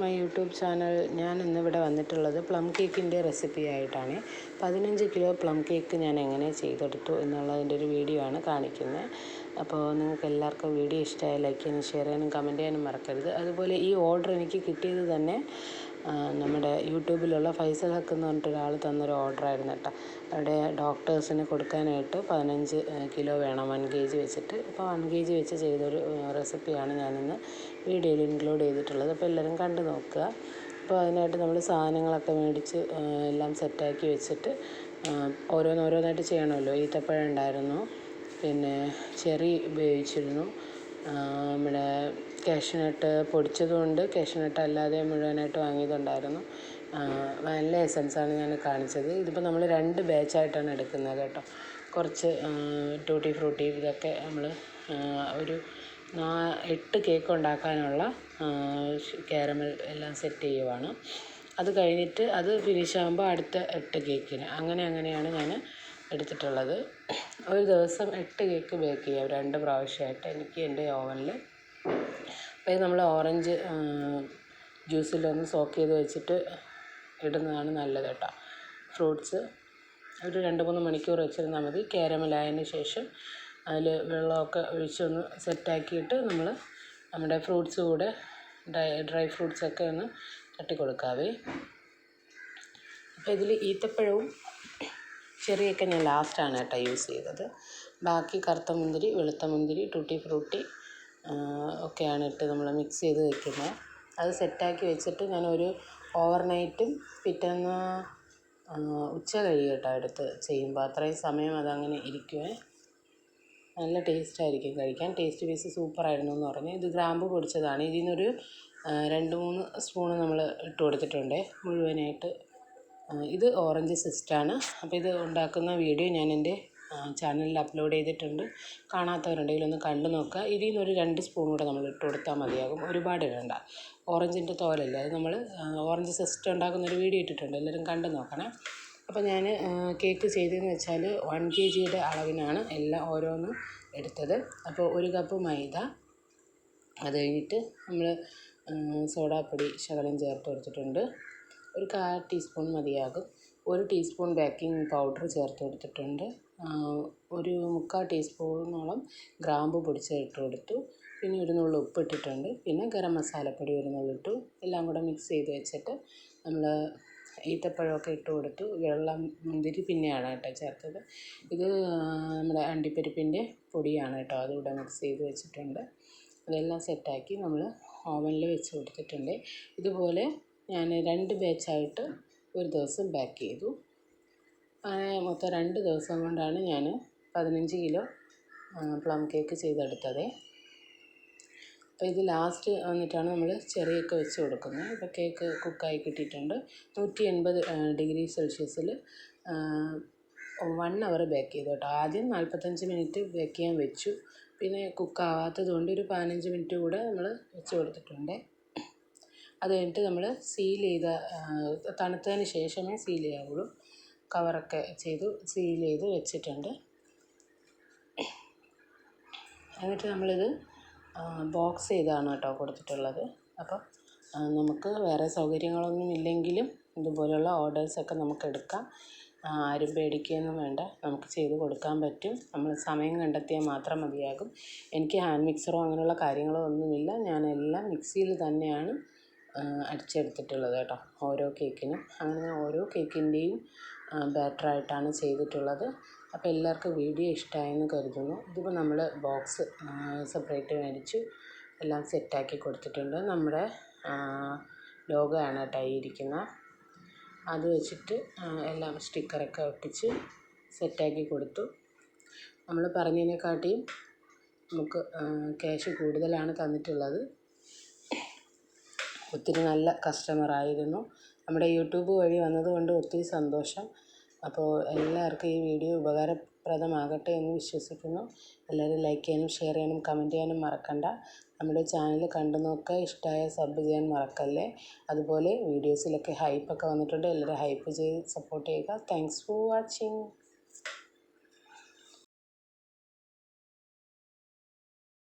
My YouTube channel ഞാൻ ഇന്നിവിടെ വന്നിട്ടുള്ളത് പ്ലം കേക്കിന്റെ റെസിപ്പി ആയിട്ടാണ്. പതിനഞ്ച് കിലോ പ്ലം കേക്ക് ഞാൻ എങ്ങനെ ചെയ്തെടുത്തു എന്നുള്ളതിന്റെ ഒരു വീഡിയോ ആണ് കാണിക്കുന്നത്. അപ്പോൾ നിങ്ങൾക്ക് എല്ലാവർക്കും വീഡിയോ ഇഷ്ടമായ ലൈക്ക് ചെയ്യാനും ഷെയർ ചെയ്യാനും കമന്റ് ചെയ്യാനും മറക്കരുത്. അതുപോലെ ഈ ഓർഡർ എനിക്ക് കിട്ടിയത് തന്നെ നമ്മുടെ യൂട്യൂബിലുള്ള ഫൈസൽ ഹക്ക് എന്ന് പറഞ്ഞിട്ട് ഒരാൾ തന്നൊരു ഓർഡറായിരുന്നു കേട്ടോ. അവിടെ ഡോക്ടേഴ്സിന് കൊടുക്കാനായിട്ട് പതിനഞ്ച് കിലോ വേണം വൺ കെ ജി വെച്ചിട്ട്. അപ്പോൾ വൺ കെ ജി വെച്ച് ചെയ്തൊരു റെസിപ്പിയാണ് ഞാനിന്ന് വീഡിയോയിൽ ഇൻക്ലൂഡ് ചെയ്തിട്ടുള്ളത്. അപ്പോൾ എല്ലാവരും കണ്ടു നോക്കുക. അപ്പോൾ അതിനായിട്ട് നമ്മൾ സാധനങ്ങളൊക്കെ മേടിച്ച് എല്ലാം സെറ്റാക്കി വെച്ചിട്ട് ഓരോന്നോരോന്നായിട്ട് ചെയ്യണമല്ലോ. ഈത്തപ്പഴം ഉണ്ടായിരുന്നു. പിന്നെ ചെറി ഉപയോഗിച്ചിരുന്നു. നമ്മുടെ കാഷ്യൂനട്ട് പൊടിച്ചതുകൊണ്ട് കാഷ്യൂനട്ട് അല്ലാതെ മുഴുവനായിട്ട് വാങ്ങിയതുണ്ടായിരുന്നു. നല്ല എസൻസാണ് ഞാൻ കാണിച്ചത്. ഇതിപ്പോൾ നമ്മൾ രണ്ട് ബാച്ചായിട്ടാണ് എടുക്കുന്നത് കേട്ടോ. കുറച്ച് ടൂട്ടി ഫ്രൂട്ടി ഇതൊക്കെ നമ്മൾ ഒരു നാ എട്ട് കേക്ക് ഉണ്ടാക്കാനുള്ള കാരമൽ എല്ലാം സെറ്റ് ചെയ്യുവാണ്. അത് കഴിഞ്ഞിട്ട് അത് ഫിനിഷ് ആകുമ്പോൾ അടുത്ത എട്ട് കേക്കിന് അങ്ങനെ അങ്ങനെയാണ് ഞാൻ എടുത്തിട്ടുള്ളത്. ഒരു ദിവസം എട്ട് കേക്ക് ബേക്ക് ചെയ്യാം രണ്ട് പ്രാവശ്യമായിട്ട് എനിക്ക് എന്റെ ഓവനിൽ അപ്പോൾ നമ്മൾ ഓറഞ്ച് ജ്യൂസിലൊന്ന് സോക്ക് ചെയ്ത് വെച്ചിട്ട് ഇടുന്നതാണ് നല്ലത് കേട്ടോ. ഫ്രൂട്ട്സ് ഒരു രണ്ട് മൂന്ന് മണിക്കൂർ വെച്ചിരുന്നാൽ മതി. കാരമലായതിന് ശേഷം അതിൽ വെള്ളമൊക്കെ ഒഴിച്ചൊന്ന് സെറ്റാക്കിയിട്ട് നമ്മൾ നമ്മുടെ ഫ്രൂട്ട്സ് കൂടെ ഡ്രൈ ഡ്രൈ ഫ്രൂട്ട്സൊക്കെ ഒന്ന് തട്ടി കൊടുക്കാവേ അപ്പോൾ ഇതിൽ ഈത്തപ്പഴവും ചെറിയൊക്കെ ഞാൻ ലാസ്റ്റാണ് കേട്ടോ യൂസ് ചെയ്തത്. ബാക്കി കറുത്ത മുന്തിരി വെളുത്ത മുന്തിരി ടൂട്ടി ഫ്രൂട്ടി ഒക്കെയാണ് ഇട്ട് നമ്മൾ മിക്സ് ചെയ്ത് വെക്കുന്നത്. അത് സെറ്റാക്കി വെച്ചിട്ട് ഞാൻ ഒരു ഓവർനൈറ്റും പിറ്റേന്ന് ഉച്ച കഴിയും കേട്ടോ എടുത്ത് ചെയ്യുമ്പോൾ. അത്രയും സമയം അതങ്ങനെ ഇരിക്കുമേ നല്ല ടേസ്റ്റ് ആയിരിക്കും കഴിക്കാൻ. ടേസ്റ്റ് പീസ് സൂപ്പറായിരുന്നു എന്ന് പറഞ്ഞു. ഇത് ഗ്രാമ്പ് പൊടിച്ചതാണ്. ഇതിൽ നിന്നൊരു രണ്ട് മൂന്ന് സ്പൂണ് നമ്മൾ ഇട്ട് കൊടുത്തിട്ടുണ്ട്. മുഴുവനായിട്ട് ഇത് ഓറഞ്ച് സിസ്റ്റാണ്. അപ്പോൾ ഇത് ഉണ്ടാക്കുന്ന വീഡിയോ ഞാൻ എന്റെ ചാനലിൽ അപ്ലോഡ് ചെയ്തിട്ടുണ്ട്. കാണാത്തവരുണ്ടെങ്കിൽ ഒന്ന് കണ്ടു നോക്കുക. ഇതിൽ നിന്നൊരു രണ്ട് സ്പൂൺ കൂടെ നമ്മൾ ഇട്ട് കൊടുത്താൽ മതിയാകും. ഒരുപാട് ഇടണ്ട ഓറഞ്ചിന്റെ തോലല്ലേ? അത് നമ്മൾ ഓറഞ്ച് സിസ്റ്റം ഉണ്ടാക്കുന്ന ഒരു വീഡിയോ ഇട്ടിട്ടുണ്ട്. എല്ലാവരും കണ്ടു നോക്കണേ. അപ്പോൾ ഞാൻ കേക്ക് ചെയ്തതെന്ന് വെച്ചാൽ വൺ കെ ജിയുടെ അളവിനാണ് എല്ലാം ഓരോന്നും എടുത്തത്. അപ്പോൾ ഒരു കപ്പ് മൈദ അത് കഴിഞ്ഞിട്ട് നമ്മൾ സോഡാപ്പൊടി ശകലം ചേർത്ത് കൊടുത്തിട്ടുണ്ട്. ഒരു കാൽ ടീസ്പൂൺ മതിയാകും. ഒരു ടീസ്പൂൺ ബേക്കിംഗ് പൗഡർ ചേർത്ത് കൊടുത്തിട്ടുണ്ട് ഒരു മുക്കാൽ ടീസ്പൂണോളം ഗ്രാമ്പു പൊടിച്ചത് ഇട്ട് കൊടുത്തു പിന്നെ ഒരു നുള്ളു ഉപ്പ് ഇട്ടിട്ടുണ്ട് പിന്നെ ഗരം മസാലപ്പൊടി ഒരു നുള്ളിട്ടു എല്ലാം കൂടെ മിക്സ് ചെയ്ത് വെച്ചിട്ട് നമ്മൾ ഈത്തപ്പഴമൊക്കെ ഇട്ട് കൊടുത്തു. വെള്ളം മുന്തിരി പിന്നെയാണ് കേട്ടോ ചേർത്തത്. ഇത് നമ്മുടെ അണ്ടിപ്പരിപ്പിന്റെ പൊടിയാണ് കേട്ടോ. അതിവിടെ മിക്സ് ചെയ്ത് വെച്ചിട്ടുണ്ട്. അതെല്ലാം സെറ്റാക്കി നമ്മൾ ഓവനിൽ വെച്ച് കൊടുത്തിട്ടുണ്ട്. ഇതുപോലെ ഞാൻ രണ്ട് ബാച്ചായിട്ട് ഒരു ദിവസം ബേക്ക് ചെയ്തു. അങ്ങനെ മൊത്തം രണ്ട് ദിവസം കൊണ്ടാണ് ഞാൻ പതിനഞ്ച് കിലോ പ്ലം കേക്ക് ചെയ്തെടുത്തത്. അപ്പോൾ ഇത് ലാസ്റ്റ് വന്നിട്ടാണ് നമ്മൾ ചെറിയൊക്കെ വെച്ച് കൊടുക്കുന്നത്. ഇപ്പോൾ കേക്ക് കുക്കായി കിട്ടിയിട്ടുണ്ട്. നൂറ്റി എൺപത് ഡിഗ്രി സെൽഷ്യസിൽ വൺ അവർ ബേക്ക് ചെയ്തു കേട്ടോ. ആദ്യം നാൽപ്പത്തഞ്ച് മിനിറ്റ് ബേക്ക് ചെയ്യാൻ വെച്ചു. പിന്നെ കുക്കാവാത്തത് കൊണ്ട് ഒരു പതിനഞ്ച് മിനിറ്റ് കൂടെ നമ്മൾ വെച്ച് കൊടുത്തിട്ടുണ്ട്. അത് കഴിഞ്ഞിട്ട് നമ്മൾ സീൽ ചെയ്ത തണുത്തതിന് ശേഷമേ സീൽ ചെയ്യാവുള്ളൂ. കവറൊക്കെ ചെയ്തു സീൽ ചെയ്ത് വെച്ചിട്ടുണ്ട്. എന്നിട്ട് നമ്മളിത് ബോക്സ് ചെയ്താണ് കേട്ടോ കൊടുത്തിട്ടുള്ളത്. അപ്പം നമുക്ക് വേറെ സൗകര്യങ്ങളൊന്നും ഇല്ലെങ്കിലും ഇതുപോലുള്ള ഓർഡേഴ്സൊക്കെ നമുക്ക് എടുക്കാം. ആരും പേടിക്കുകയൊന്നും വേണ്ട. നമുക്ക് ചെയ്ത് കൊടുക്കാൻ പറ്റും. നമ്മൾ സമയം കണ്ടെത്തിയാൽ മാത്രം മതിയാകും. എനിക്ക് ഹാൻഡ് മിക്സറോ അങ്ങനെയുള്ള കാര്യങ്ങളോ ഒന്നുമില്ല. ഞാനെല്ലാം മിക്സിയിൽ തന്നെയാണ് അടിച്ചെടുത്തിട്ടുള്ളത് കേട്ടോ. ഓരോ കേക്കിനും. അങ്ങനെ ഓരോ കേക്കിന്റെയും ബാറ്ററായിട്ടാണ് ചെയ്തിട്ടുള്ളത്. അപ്പോൾ എല്ലാവർക്കും വീഡിയോ ഇഷ്ടമായെന്ന് കരുതുന്നു. ഇതിപ്പോൾ നമ്മൾ ബോക്സ് സെപ്പറേറ്റ് മേടിച്ചു എല്ലാം സെറ്റാക്കി കൊടുത്തിട്ടുണ്ട്. നമ്മുടെ ലോഗോ ആണ് കേട്ടോ ഈ ഇരിക്കുന്നത് അത് വെച്ചിട്ട് എല്ലാം സ്റ്റിക്കറൊക്കെ ഒട്ടിച്ച് സെറ്റാക്കി കൊടുത്തു. നമ്മൾ പറഞ്ഞതിനെക്കാട്ടിയും നമുക്ക് ക്യാഷ് കൂടുതലാണ് തന്നിട്ടുള്ളത്. ഒത്തിരി നല്ല കസ്റ്റമറായിരുന്നു നമ്മുടെ യൂട്യൂബ് വഴി വന്നതുകൊണ്ട് ഒത്തിരി സന്തോഷം. അപ്പോൾ എല്ലാവർക്കും ഈ വീഡിയോ ഉപകാരപ്രദമാകട്ടെ എന്ന് വിശ്വസിക്കുന്നു. എല്ലാവരും ലൈക്ക് ചെയ്യാനും ഷെയർ ചെയ്യാനും കമന്റ് ചെയ്യാനും മറക്കണ്ട. നമ്മുടെ ചാനൽ കണ്ടു നോക്കുക. ഇഷ്ടമായ സബ് ചെയ്യാൻ മറക്കല്ലേ. അതുപോലെ വീഡിയോസിലൊക്കെ ഹൈപ്പൊക്കെ വന്നിട്ടുണ്ട്. എല്ലാവരും ഹൈപ്പ് ചെയ്ത് സപ്പോർട്ട് ചെയ്യുക. Thanks for watching